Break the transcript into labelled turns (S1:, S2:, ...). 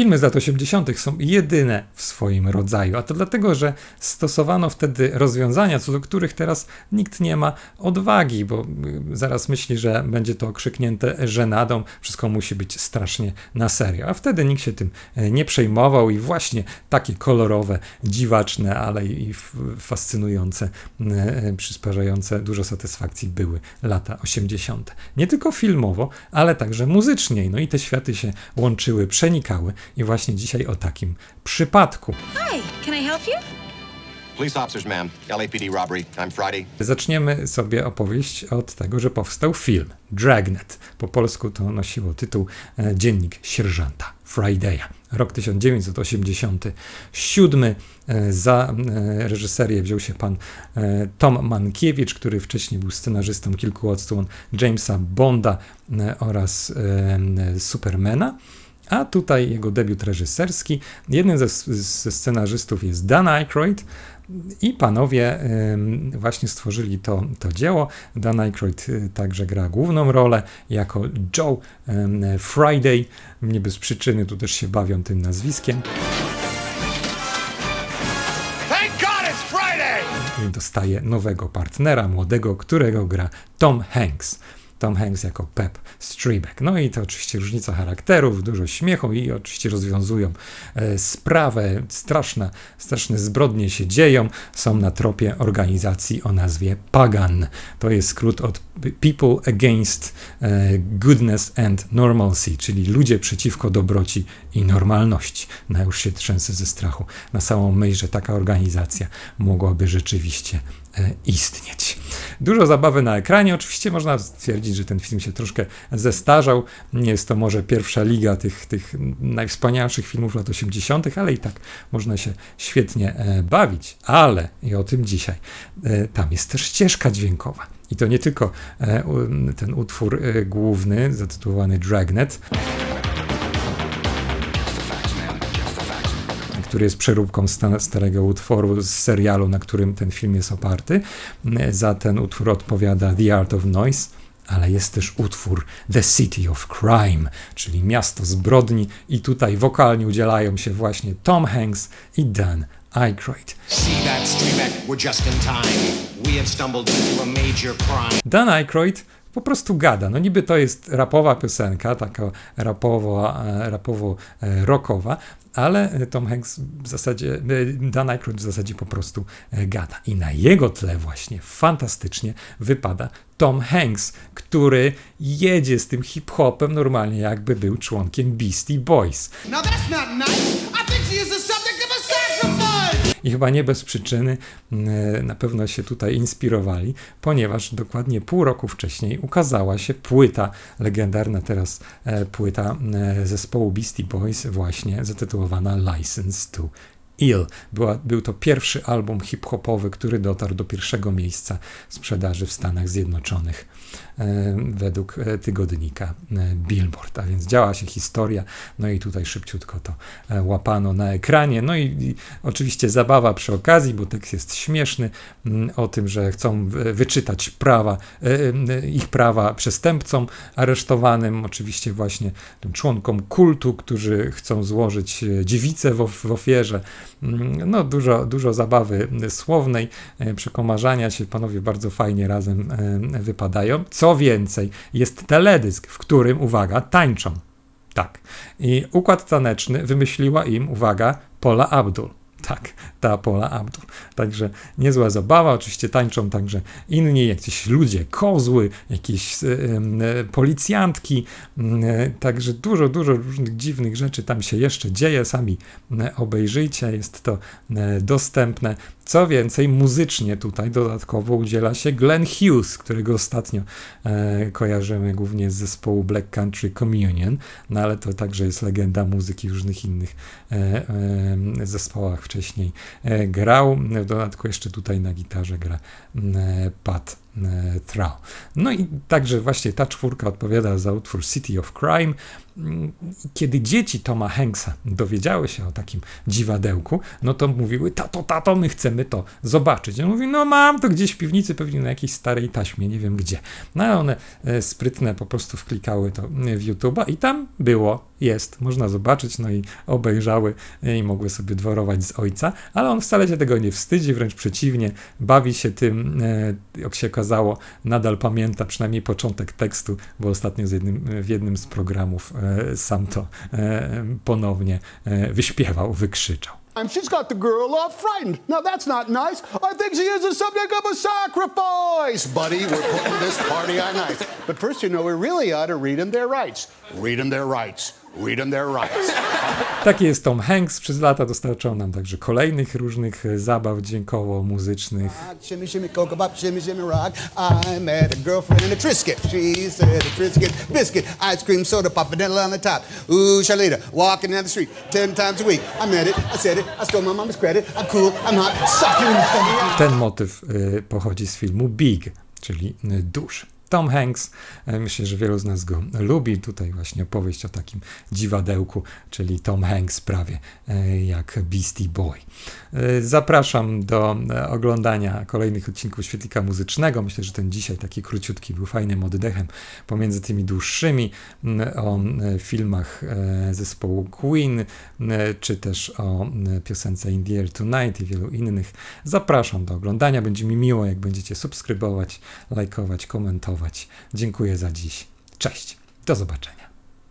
S1: Filmy z lat 80. są jedyne w swoim rodzaju, a to dlatego, że stosowano wtedy rozwiązania, co do których teraz nikt nie ma odwagi, bo y, zaraz myśli, że będzie to okrzyknięte żenadą, wszystko musi być strasznie na serio. A wtedy nikt się tym e, nie przejmował i właśnie takie kolorowe, dziwaczne, ale i fascynujące, e, przysparzające dużo satysfakcji były lata 80. Nie tylko filmowo, ale także muzycznie. No i te światy się łączyły, przenikały i właśnie dzisiaj o takim przypadku.
S2: Hi, can I help you?
S3: Police officers, ma'am. LAPD robbery. I'm Friday.
S1: Zaczniemy sobie opowieść od tego, że powstał film Dragnet. Po polsku to nosiło tytuł e, Dziennik Sierżanta Friday'a. Rok 1987. E, za e, reżyserię wziął się pan Tom Mankiewicz, który wcześniej był scenarzystą kilku odsłon Jamesa Bonda oraz Supermana. A tutaj jego debiut reżyserski. Jednym ze, ze scenarzystów jest Dan Aykroyd. I panowie właśnie stworzyli to, to dzieło. Dan Aykroyd y, także gra główną rolę jako Joe Friday. Nie bez przyczyny tu też się bawią tym nazwiskiem. Dostaje nowego partnera, młodego, którego gra Tom Hanks. Tom Hanks jako Pep Streebek. No i to oczywiście różnica charakterów, dużo śmiechu i oczywiście rozwiązują e, sprawę. Straszne, straszne zbrodnie się dzieją. Są na tropie organizacji o nazwie Pagan. To jest skrót od People Against e, Goodness and Normalcy, czyli ludzie przeciwko dobroci i normalności. No już się trzęsę ze strachu na samą myśl, że taka organizacja mogłaby rzeczywiście e, istnieć. Dużo zabawy na ekranie. Oczywiście można stwierdzić, że ten film się troszkę zestarzał. Nie jest to może pierwsza liga tych, tych najwspanialszych filmów lat 80., ale i tak można się świetnie e, bawić. Ale, i o tym dzisiaj, e, tam jest też ścieżka dźwiękowa. I to nie tylko e, ten utwór główny zatytułowany Dragnet, który jest przeróbką sta- starego utworu z serialu, na którym ten film jest oparty. Za ten utwór odpowiada The Art of Noise. Ale jest też utwór The City of Crime, czyli miasto zbrodni, i tutaj wokalnie udzielają się właśnie Tom Hanks i Dan Aykroyd. Dan Aykroyd po prostu gada. No niby to jest rapowa piosenka, taka rapowo, e, rapowo e, rockowa, ale Tom Hanks w zasadzie, e, Dan Aykroyd w zasadzie po prostu gada. I na jego tle właśnie fantastycznie wypada Tom Hanks, który jedzie z tym hip-hopem normalnie jakby był członkiem Beastie Boys.
S4: Now that's not nice. I think she is the subject of a.
S1: I chyba nie bez przyczyny mm, na pewno się tutaj inspirowali, ponieważ dokładnie pół roku wcześniej ukazała się płyta, legendarna teraz e, płyta e, zespołu Beastie Boys, właśnie zatytułowana License to Ill. Była, był to pierwszy album hip-hopowy, który dotarł do pierwszego miejsca sprzedaży w Stanach Zjednoczonych e, według e, tygodnika e, Billboard. A więc działa się historia, no i tutaj szybciutko to łapano na ekranie. No i, i oczywiście zabawa przy okazji, bo tekst jest śmieszny mm, o tym, że chcą wyczytać prawa, ich prawa przestępcom aresztowanym, oczywiście właśnie członkom kultu, którzy chcą złożyć dziewicę w, w ofierze. No, dużo, dużo zabawy słownej, e, przekomarzania się. Panowie bardzo fajnie razem e, wypadają. Co więcej, jest teledysk, w którym, uwaga, tańczą. Tak. I układ taneczny wymyśliła im, uwaga, Pola Abdul. Tak, ta Pola Abdul. Także niezła zabawa. Oczywiście tańczą także inni, jakieś ludzie, kozły, jakieś e, e, policjantki. E, także dużo, dużo różnych dziwnych rzeczy tam się jeszcze dzieje. Sami e, obejrzyjcie, jest to dostępne. Co więcej, muzycznie tutaj dodatkowo udziela się Glenn Hughes, którego ostatnio e, kojarzymy głównie z zespołu Black Country Communion, no ale to także jest legenda muzyki w różnych innych e, e, zespołach wcześniej e, grał. W dodatku jeszcze tutaj na gitarze gra e, Pat e, Throw. No i także właśnie ta czwórka odpowiada za utwór City of Crime. Mm, Kiedy dzieci Toma Hanksa dowiedziały się o takim dziwadełku, no to mówiły, tato, tato, my chcemy to zobaczyć. On mówi, no mam to gdzieś w piwnicy, pewnie na jakiejś starej taśmie, nie wiem gdzie. No ale one e, sprytne po prostu wklikały to w YouTube'a i tam było jest, można zobaczyć, no i obejrzały i mogły sobie dworować z ojca, ale on wcale się tego nie wstydzi, wręcz przeciwnie, bawi się tym, e, jak się okazało, nadal pamięta przynajmniej początek tekstu, bo ostatnio z jednym, w jednym z programów e, sam to e, ponownie wyśpiewał, wykrzyczał.
S2: She's got the girl all frightened. Now that's not nice. I think she is the subject of a sacrifice. Buddy, we're putting this party on ice. But first, you know, we really ought to read them their rights. Read them their rights.
S1: Taki jest Tom Hanks. Przez lata dostarczał nam także kolejnych różnych zabaw dźwiękowo-muzycznych.
S2: Shimmy, shimmy, cocoa pop, shimmy, shimmy, rock. I met a girlfriend in a Trisket. She said a Trisket biscuit, ice cream, soda pop, vanilla on the top. Ooh, Charlita, walking down the street ten times a week. I met it, I said it, I stole my mama's credit. I'm cool, I'm hot, suck you in the stomach.
S1: Ten motyw y, pochodzi z filmu Big, czyli y, dusz. Tom Hanks, y, myślę, że wielu z nas go lubi. Tutaj właśnie opowieść o takim dziwadełku, czyli Tom Hanks prawie y, jak Beastie Boy. Y, Zapraszam do oglądania kolejnych odcinków Świetlika Muzycznego. Myślę, że ten dzisiaj taki króciutki był fajnym oddechem pomiędzy tymi dłuższymi o filmach zespołu Queen, czy też o piosence In the Air Tonight i wielu innych. Zapraszam do oglądania. Będzie mi miło, jak będziecie subskrybować, lajkować, komentować. Dziękuję za dziś. Cześć. Do zobaczenia.